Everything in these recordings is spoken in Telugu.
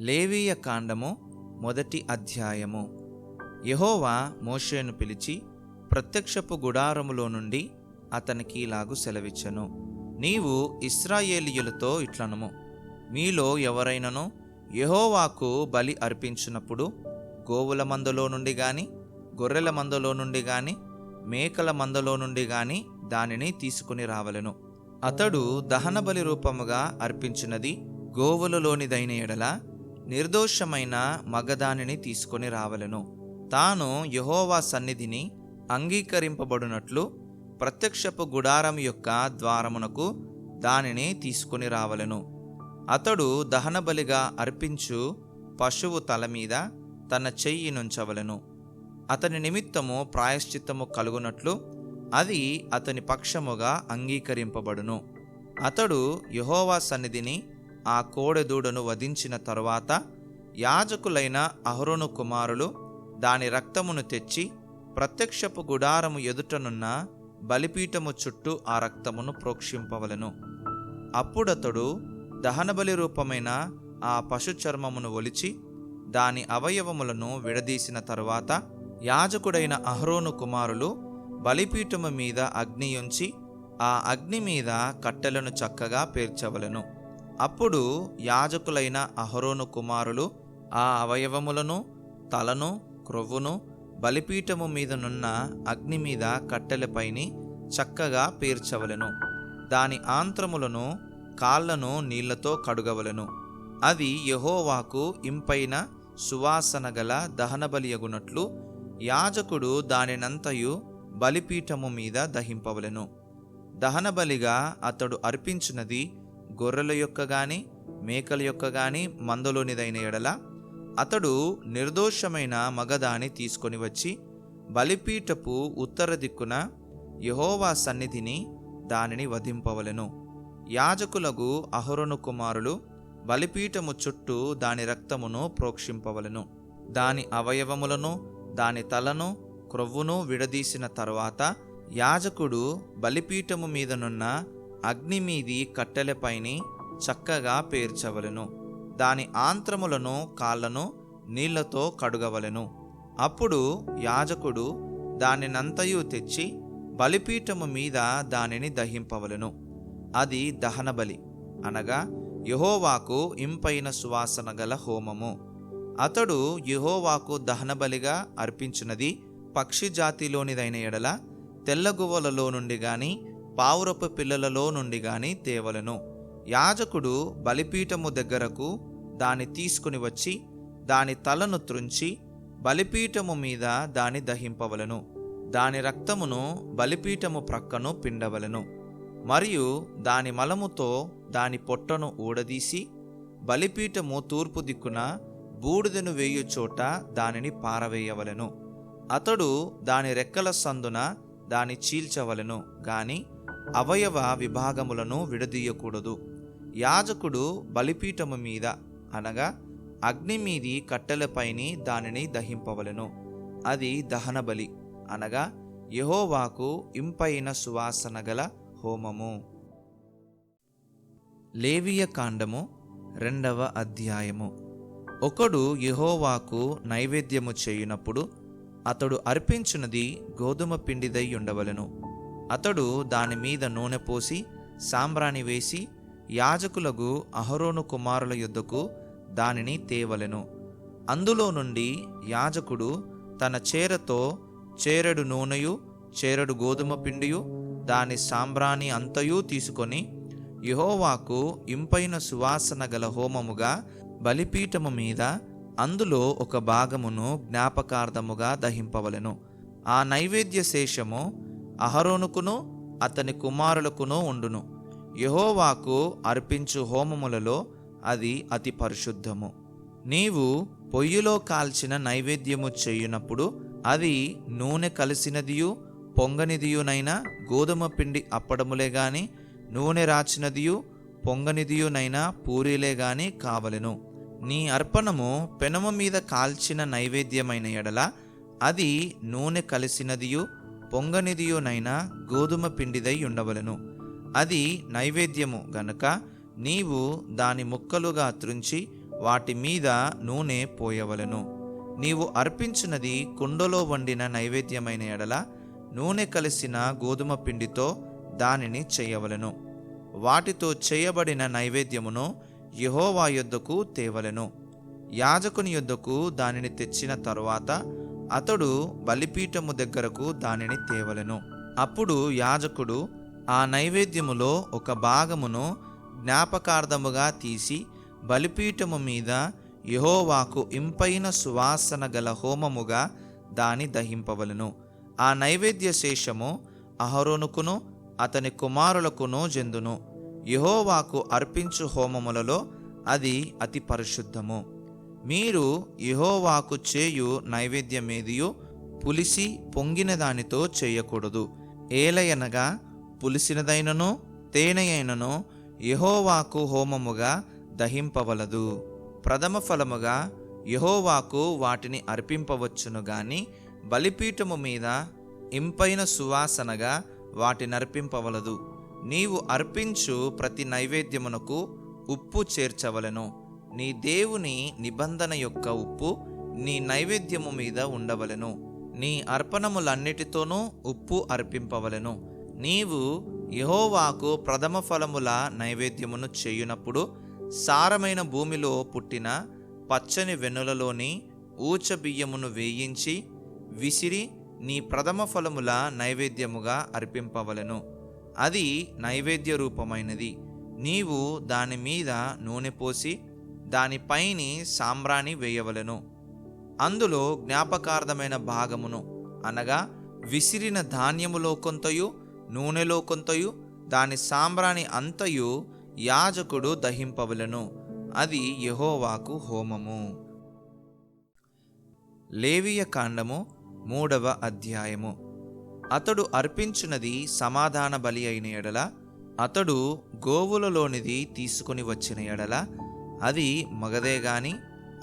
లేవీయ కాండము మొదటి అధ్యాయము. యహోవా మోషేను పిలిచి ప్రత్యక్షపు గుడారములో నుండి అతనికి ఇలాగు సెలవిచ్చను. నీవు ఇస్రాయేలీయులతో ఇట్లనము. మీలో ఎవరైనను యహోవాకు బలి అర్పించినప్పుడు గోవుల మందలో నుండి గాని గొర్రెల మందలో నుండి గాని మేకల మందలో నుండి గాని దానిని తీసుకుని రావలెను. అతడు దహనబలి రూపముగా అర్పించినది గోవులలోనిదైన ఎడలా నిర్దోషమైన మగదానిని తీసుకొని రావలెను. తాను యహోవా సన్నిధిని అంగీకరింపబడినట్లు ప్రత్యక్షపు గుడారం యొక్క ద్వారమునకు దానిని తీసుకొని రావలెను. అతడు దహనబలిగా అర్పించు పశువు తల మీద తన చెయ్యి నుంచవలెను. అతని నిమిత్తము ప్రాయశ్చిత్తము కలుగునట్లు అది అతని పక్షముగా అంగీకరింపబడును. అతడు యహోవా సన్నిధిని ఆ కోడెదూడను వధించిన తరువాత యాజకులైన అహరోను కుమారులు దాని రక్తమును తెచ్చి ప్రత్యక్షపు గుడారము ఎదుటనున్న బలిపీఠము చుట్టూ ఆ రక్తమును ప్రోక్షింపవలెను. అప్పుడతడు దహనబలి రూపమైన ఆ పశు చర్మమును ఒలిచి దాని అవయవములను విడదీసిన తరువాత యాజకుడైన అహరోను కుమారులు బలిపీఠము మీద అగ్నియుంచి ఆ అగ్ని మీద కట్టెలను చక్కగా పేర్చవలెను. అప్పుడు యాజకులైన అహరోను కుమారులు ఆ అవయవములను తలను క్రొవ్వును బలిపీఠము మీదనున్న అగ్ని మీద కట్టెలపైని చక్కగా పేర్చవలెను. దాని ఆంత్రములను కాళ్ళను నీళ్ళతో కడుగవలెను. అది యెహోవాకు ఇంపైన సువాసన గల దహనబలియగునట్లు యాజకుడు దానినంతయు బలిపీఠము మీద దహింపవలెను. దహనబలిగా అతడు అర్పించినది గొర్రెల యొక్క గాని మేకల యొక్క గాని మందలోనిదైన ఎడల అతడు నిర్దోషమైన మగదాని తీసుకొని వచ్చి బలిపీఠపు ఉత్తర దిక్కున యహోవా సన్నిధిని దానిని వధింపవలెను. యాజకులకు అహరోను కుమారులు బలిపీఠము చుట్టూ దాని రక్తమును ప్రోక్షింపవలెను. దాని అవయవములను దాని తలను క్రొవ్వును విడదీసిన తరువాత యాజకుడు బలిపీఠము మీదనున్న అగ్ని మీది కట్టెలపైని చక్కగా పేర్చవలెను. దాని ఆంత్రములను కాళ్ళను నీళ్ళతో కడుగవలెను. అప్పుడు యాజకుడు దానినంతయు తెచ్చి బలిపీఠము మీద దానిని దహింపవలెను. అది దహనబలి. అనగా యహోవాకు ఇంపైన సువాసన గల హోమము. అతడు యహోవాకు దహనబలిగా అర్పించినది పక్షి జాతిలోనిదైన ఎడల తెల్లగువ్వలలో నుండి గాని పావురపు పిల్లలలో నుండి గాని తేవలెను. యాజకుడు బలిపీఠము దగ్గరకు దాని తీసుకుని వచ్చి దాని తలను త్రుంచి బలిపీఠము మీద దాని దహింపవలెను. దాని రక్తమును బలిపీఠము ప్రక్కను పిండవలెను. మరియు దాని మలముతో దాని పొట్టను ఊడదీసి బలిపీఠము తూర్పు దిక్కున బూడిదను వేయు చోట దానిని పారవేయవలెను. అతడు దాని రెక్కల సందున దాని చీల్చవలెను గాని అవయవ విభాగములను విడదీయకూడదు. యాజకుడు బలిపీఠము మీద అనగా అగ్ని మీది కట్టెలపైని దానిని దహింపవలెను. అది దహనబలి అనగా యహోవాకు ఇంపైన సువాసన గల హోమము. లేవియ కాండము రెండవ అధ్యాయము. ఒకడు యహోవాకు నైవేద్యము చేయునప్పుడు అతడు అర్పించినది గోధుమ పిండిదై ఉండవలను. అతడు దాని మీద నూనె పోసి సాంబ్రాణి వేసి యాజకులకు అహరోను కుమారుల యుద్ధకు దానిని తేవలెను. అందులో నుండి యాజకుడు తన చేరతో చేరడు నూనెయు చేరడు గోధుమ పిండియు దాని సాంబ్రాణి అంతయు తీసుకొని యెహోవాకు ఇంపైన సువాసన గల హోమముగా బలిపీఠము మీద అందులో ఒక భాగమును జ్ఞాపకార్థముగా దహింపవలెను. ఆ నైవేద్య శేషము అహరోనుకును అతని కుమారులకును ఉండును. యహోవాకు అర్పించు హోమములలో అది అతి పరిశుద్ధము. నీవు పొయ్యిలో కాల్చిన నైవేద్యము చేయునప్పుడు అది నూనె కలిసినదియు పొంగనిదియునైనా గోధుమ పిండి అప్పడములే గాని నూనె రాచినదియు పొంగనిదియునైనా పూరీలే గాని కావలెను. నీ అర్పణము పెనము మీద కాల్చిన నైవేద్యమైన ఎడల అది నూనె కలిసినదియు పొంగనిదియునైనా గోధుమ పిండిదై ఉండవలెను. అది నైవేద్యము గనుక నీవు దాని ముక్కలుగా త్రుంచి వాటి మీద నూనె పోయవలెను. నీవు అర్పించినది కుండలో వండిన నైవేద్యమైన ఎడల నూనె కలిసిన గోధుమ పిండితో దానిని చేయవలెను. వాటితో చేయబడిన నైవేద్యమును యెహోవా యొద్దకు తేవలెను. యాజకుని యొద్దకు దానిని తెచ్చిన తరువాత అతడు బలిపీఠము దగ్గరకు దానిని తేవలెను. అప్పుడు యాజకుడు ఆ నైవేద్యములో ఒక భాగమును జ్ఞాపకార్థముగా తీసి బలిపీఠము మీద యెహోవాకు ఇంపైన సువాసన గల హోమముగా దాని దహింపవలెను. ఆ నైవేద్య శేషము అహరోనుకును అతని కుమారులకును జందును. యహోవాకు అర్పించు హోమములలో అది అతి పరిశుద్ధము. మీరు యహోవాకు చేయు నైవేద్యమేదియు పులిసి పొంగిన దానితో చేయకూడదు. ఏలయనగా పులిసినదైనను తేనెయైనను యహోవాకు హోమముగా దహింపవలదు. ప్రథమ ఫలముగా యహోవాకు వాటిని అర్పింపవచ్చును గాని బలిపీఠము మీద ఇంపైన సువాసనగా వాటిని అర్పింపవలదు. నీవు అర్పించు ప్రతి నైవేద్యమునకు ఉప్పు చేర్చవలెను. నీ దేవుని నిబంధన యొక్క ఉప్పు నీ నైవేద్యము మీద ఉండవలెను. నీ అర్పణములన్నిటితోనూ ఉప్పు అర్పింపవలెను. నీవు యహోవాకు ప్రథమ ఫలముల నైవేద్యమును చేయునప్పుడు సారమైన భూమిలో పుట్టిన పచ్చని వెన్నులలోని ఊచ బియ్యమును వేయించి విసిరి నీ ప్రథమ ఫలముల నైవేద్యముగా అర్పింపవలెను. అది నైవేద్య రూపమైనది. నీవు దాని మీద నూనె పోసి దానిపైని సాంబ్రాణి వేయవలెను. అందులో జ్ఞాపకార్థమైన భాగమును అనగా విసిరిన ధాన్యములో కొంతయు నూనెలో కొంతయు దాని సాంబ్రాణి అంతయు యాజకుడు దహింపవలను. అది యెహోవాకు హోమము. లేవియ కాండము మూడవ అధ్యాయము. అతడు అర్పించినది సమాధాన బలి అయిన ఎడల అతడు గోవులలోనిది తీసుకుని వచ్చిన ఎడల అది మగదే గాని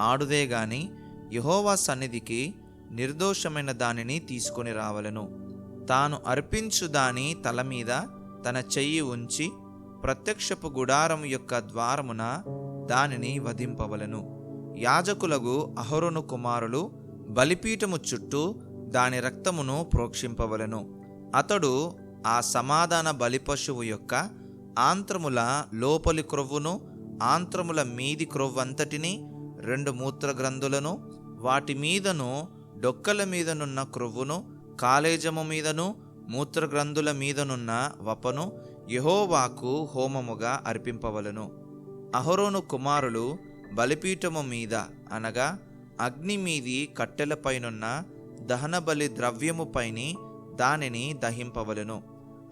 ఆడుదే గాని యహోవా సన్నిధికి నిర్దోషమైన దానిని తీసుకొని రావలెను. తాను అర్పించు దాని తల మీద తన చెయ్యి ఉంచి ప్రత్యక్షపు గుడారం యొక్క ద్వారమున దానిని వధింపవలెను. యాజకులకు అహరును కుమారులు బలిపీఠము చుట్టూ దాని రక్తమును ప్రోక్షింపవలెను. అతడు ఆ సమాధాన బలిపశువు యొక్క ఆంత్రముల లోపలి క్రొవ్వును ఆంత్రముల మీది క్రొవ్వంతటిని రెండు మూత్రగ్రంథులను వాటి మీదను డొక్కల మీదనున్న క్రొవ్వును కాలేజము మీదను మూత్రగ్రంథుల మీదనున్న వపను యహోవాకు హోమముగా అర్పింపవలెను. అహరోను కుమారులు బలిపీఠము మీద అనగా అగ్ని మీది కట్టెలపైనున్న దహనబలి ద్రవ్యముపైని దానిని దహింపవలెను.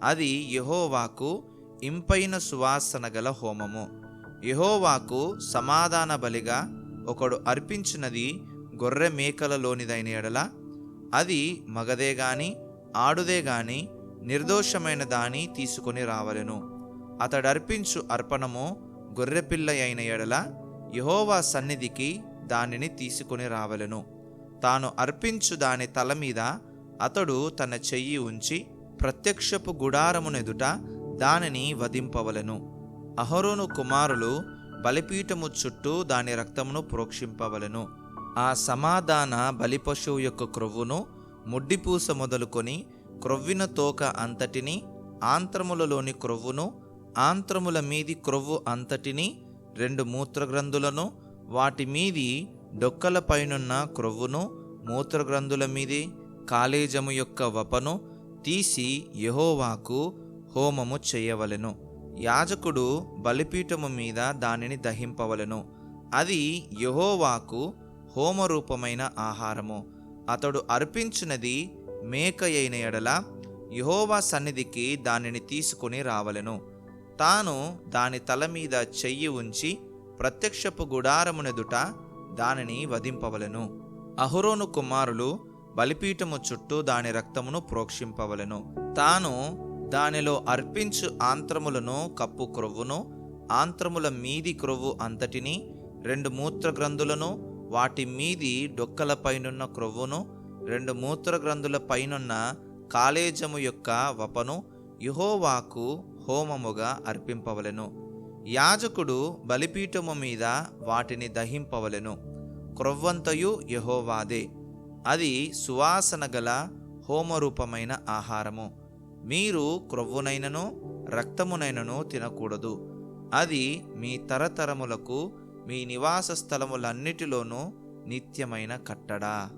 అది యహోవాకు ఇంపైన సువాసన గల హోమము. యహోవాకు సమాధాన బలిగా ఒకడు అర్పించినది గొర్రె మేకలలోనిదైన ఎడల. అది మగదే గాని ఆడుదే గాని నిర్దోషమైన దాని తీసుకొని రావలెను. అతడు అర్పించు అర్పణము గొర్రెపిల్ల అయిన ఎడల. యహోవా సన్నిధికి దానిని తీసుకొని రావలెను. తాను అర్పించు దాని తల మీద అతడు తన చెయ్యి ఉంచి ప్రత్యక్షపు గుడారమునెదుట దానిని వధింపవలెను. అహరోను కుమారులు బలిపీఠము చుట్టూ దాని రక్తమును ప్రోక్షింపవలెను. ఆ సమాధాన బలిపశువు యొక్క క్రొవ్వును ముడ్డిపూస మొదలుకొని క్రొవ్విన తోక అంతటిని ఆంత్రములలోని క్రొవ్వును ఆంత్రముల మీది క్రొవ్వు అంతటిని రెండు మూత్రగ్రంథులను వాటి మీది డొక్కల పైనున్న క్రొవ్వును మూత్రగ్రంథుల మీది కాలేజము యొక్క వపను తీసి యెహోవాకు హోమము చేయవలెను. యాజకుడు బలిపీఠము మీద దానిని దహింపవలెను. అది యహోవాకు హోమరూపమైన ఆహారము. అతడు అర్పించినది మేక అయిన ఎడల యహోవా సన్నిధికి దానిని తీసుకుని రావలెను. తాను దాని తల మీద చెయ్యి ఉంచి ప్రత్యక్షపు గుడారమునెదుట దానిని వధింపవలెను. అహురోను కుమారులు బలిపీఠము చుట్టూ దాని రక్తమును ప్రోక్షింపవలెను. తాను దానిలో అర్పించు ఆంత్రములను కప్పు క్రొవ్వును ఆంత్రముల మీది క్రొవ్వు అంతటిని రెండు మూత్రగ్రంథులను వాటి మీది డొక్కలపైనున్న క్రొవ్వును రెండు మూత్రగ్రంథుల పైనున్న కాలేజము యొక్క వపను యుహోవాకు హోమముగా అర్పింపవలెను. యాజకుడు బలిపీఠము మీద వాటిని దహింపవలెను. క్రొవ్వంతయు యహోవాదే. అది సువాసన గల హోమరూపమైన ఆహారము. మీరు క్రొవ్వునైనను రక్తమునైనను తినకూడదు. అది మీ తరతరములకు మీ నివాస స్థలములన్నిటిలోనూ నిత్యమైన కట్టడా.